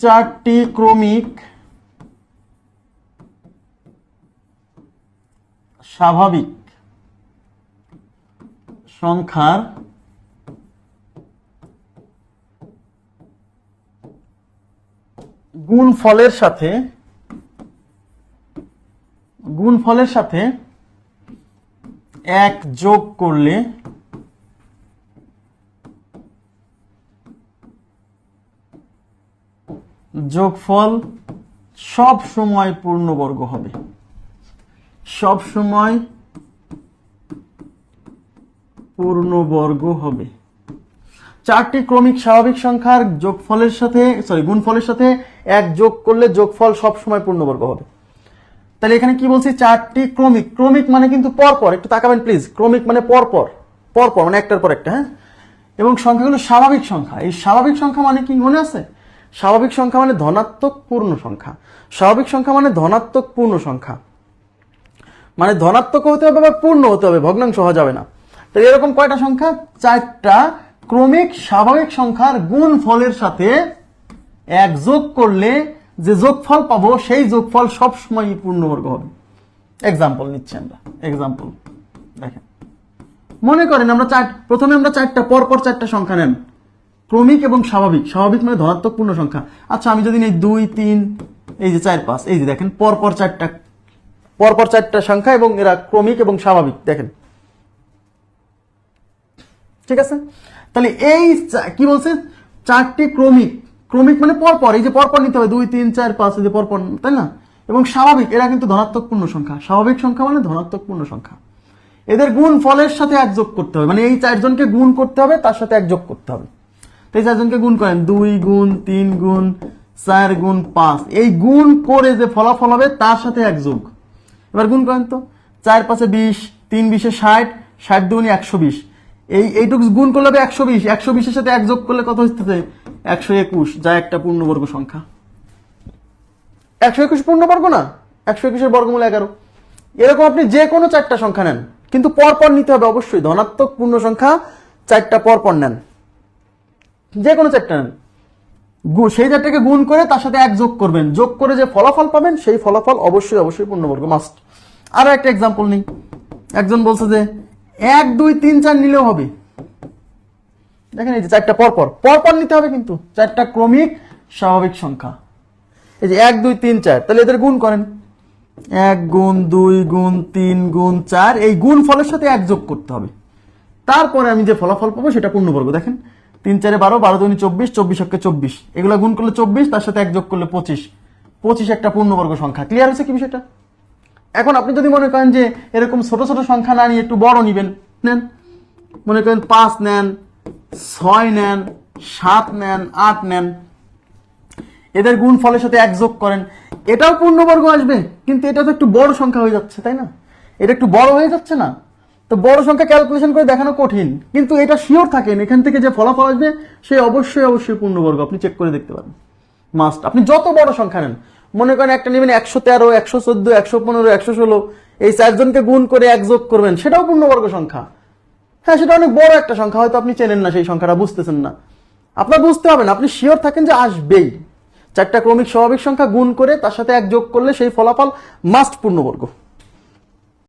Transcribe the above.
চারটি ক্রমিক স্বাভাবিক সংখ্যার গুণফলের সাথে গুণফলের সাথে এক যোগ করলে যোগফল সব সময় পূর্ণবর্গ হবে। সব সময় পূর্ণবর্গ হবে। চারটি ক্রমিক স্বাভাবিক সংখ্যার যোগফলের সাথে সরি গুণফলের সাথে এক যোগ করলে যোগফল সব সময় পূর্ণবর্গ হবে। তাহলে এখানে কি বলছি? চারটি ক্রমিক। ক্রমিক মানে কিন্তু পরপর। একটু তাকাবেন প্লিজ ক্রমিক মানে পরপর। পরপর মানে একটার পর একটা হ্যাঁ? এবং সংখ্যাগুলো স্বাভাবিক সংখ্যা। এই স্বাভাবিক সংখ্যা মানে কি মনে আছে? স্বাভাবিক সংখ্যা মানে ধনাত্মক পূর্ণ সংখ্যা। স্বাভাবিক সংখ্যা মানে ধনাত্মক পূর্ণ সংখ্যা। মানে ধনাত্মক হতে হবে বা পূর্ণ হতে হবে, ভগ্নাংশ হওয়া যাবে না। তো এরকম কয়টা সংখ্যা? চারটা ক্রমিক স্বাভাবিক সংখ্যার গুণ ফলের সাথে এক যোগ করলে যে যোগফল পাবো, সেই যোগফল সবসময় পূর্ণবর্গ হবে। এক্সাম্পল নিচ্ছি আমরা। এক্সাম্পল দেখেন। মনে করেন আমরা চার প্রথমে আমরা চারটা, পরপর চারটা সংখ্যা নেন। ক্রমিক এবং স্বাভাবিক। স্বাভাবিক মানে ধনাত্মক পূর্ণ সংখ্যা আচ্ছা আমি যদি নেই দুই, তিন, এই যে চার, পাঁচ, এই যে দেখেন, পরপর চারটা পরপর চারটা সংখ্যা এবং এরা ক্রমিক এবং স্বাভাবিক, দেখেন। ঠিক আছে? তাহলে এই কি বলছে? চারটি ক্রমিক। ক্রমিক মানে পরপর, এই যে পরপর নিতে হবে, দুই, তিন, চার, পাঁচ, এই যে পরপর, তাই না? এবং স্বাভাবিক, এরা কিন্তু ধনাত্মক পূর্ণ সংখ্যা স্বাভাবিক সংখ্যা মানে ধনাত্মক পূর্ণ সংখ্যা এদের গুণ ফলের সাথে এক যোগ করতে হবে। মানে এই চারজনকে গুণ করতে হবে, তার সাথে এক যোগ করতে হবে। তো এই চারজনকে গুণ করেন। দুই গুণ, তিন গুণ, চার গুণ, পাঁচ। এই গুণ করে যে ফলাফল হবে, তার সাথে এক যোগ। এবার গুণ করেন তো। চার পাঁচে বিশ, তিন বিশে ষাট ষাট দুগুণে একশো বিশ। এই, এইটুকু গুণ করলে হবে একশো বিশ। একশো বিশের সাথে এক যোগ করলে কত হচ্ছে একশো একুশ, যা একটা পূর্ণবর্গ সংখ্যা। একশো একুশ পূর্ণবর্গ না? একশো একুশের বর্গমূল এগারো। এরকম আপনি যে কোনো চারটা সংখ্যা নেন। কিন্তু পরপর নিতে হবে অবশ্যই। ধনাত্মক পূর্ণ সংখ্যা চারটা পরপর নেন। যে কোনো চারটা নেন সেই চারটাকে গুণ করে তার সাথে এক যোগ করবেন। যোগ করে যে ফলাফল পাবেন, সেই ফলাফল অবশ্যই অবশ্যই পূর্ণবর্গ মাস্ট আরও একটা এক্সাম্পল নেই। একজন বলছে যে, এক, দুই, তিন, চার নিলেও হবে। দেখেন এই যে চারটা পরপর। পরপর নিতে হবে কিন্তু। চারটা ক্রমিক স্বাভাবিক সংখ্যা। এই যে এক, দুই, তিন, চার, তাহলে এদের গুণ করেন। এক গুণ দুই গুণ তিন গুণ চার, এই গুণ ফলের সাথে এক যোগ করতে হবে। তারপরে আমি যে ফলাফল পাবো সেটা পূর্ণবর্গ, দেখেন। তিন চারে বারো বারো দুই চব্বিশ চব্বিশ একে চব্বিশ। এগুলো গুণ করলে চব্বিশ, তার সাথে এক যোগ করলে পঁচিশ। পঁচিশ একটা পূর্ণবর্গ সংখ্যা। ক্লিয়ার হয়েছে কি বিষয়টা? এখন আপনি যদি মনে করেন যে এরকম ছোট ছোট সংখ্যা না নিয়ে একটু বড় নিবেন, নেন। মনে করেন পাঁচ নেন, ছয় নেন, সাত নেন, আট নেন। এদের গুণ ফলের সাথে এক যোগ করেন। এটাও পূর্ণবর্গ আসবে, কিন্তু এটা তো একটু বড় সংখ্যা হয়ে যাচ্ছে, তাই না? এটা একটু বড় হয়ে যাচ্ছে না? তো বড় সংখ্যা ক্যালকুলেশন করে দেখানো কঠিন, কিন্তু এটা শিওর থাকেন এখান থেকে যে ফলাফল আসবে, সে অবশ্যই অবশ্যই পূর্ণবর্গ। আপনি চেক করে দেখতে পারেন। মাস্ট আপনি যত বড় সংখ্যা নেন, মনে করেন একটা নেবেন একশো তেরো, একশো চোদ্দ, একশো পনেরো, একশো ষোলো, এই চারজনকে গুণ করে এক যোগ করবেন, সেটাও পূর্ণবর্গ সংখ্যা। হ্যাঁ সেটা অনেক বড় একটা সংখ্যা, হয়তো আপনি চেনেন না সেই সংখ্যাটা, বুঝতেছেন না। আপনার বুঝতে হবে না, আপনি শিওর থাকেন যে আসবেই। চারটা ক্রমিক স্বাভাবিক সংখ্যা গুণ করে তার সাথে এক যোগ করলে সেই ফলাফল মাস্ট পূর্ণবর্গ।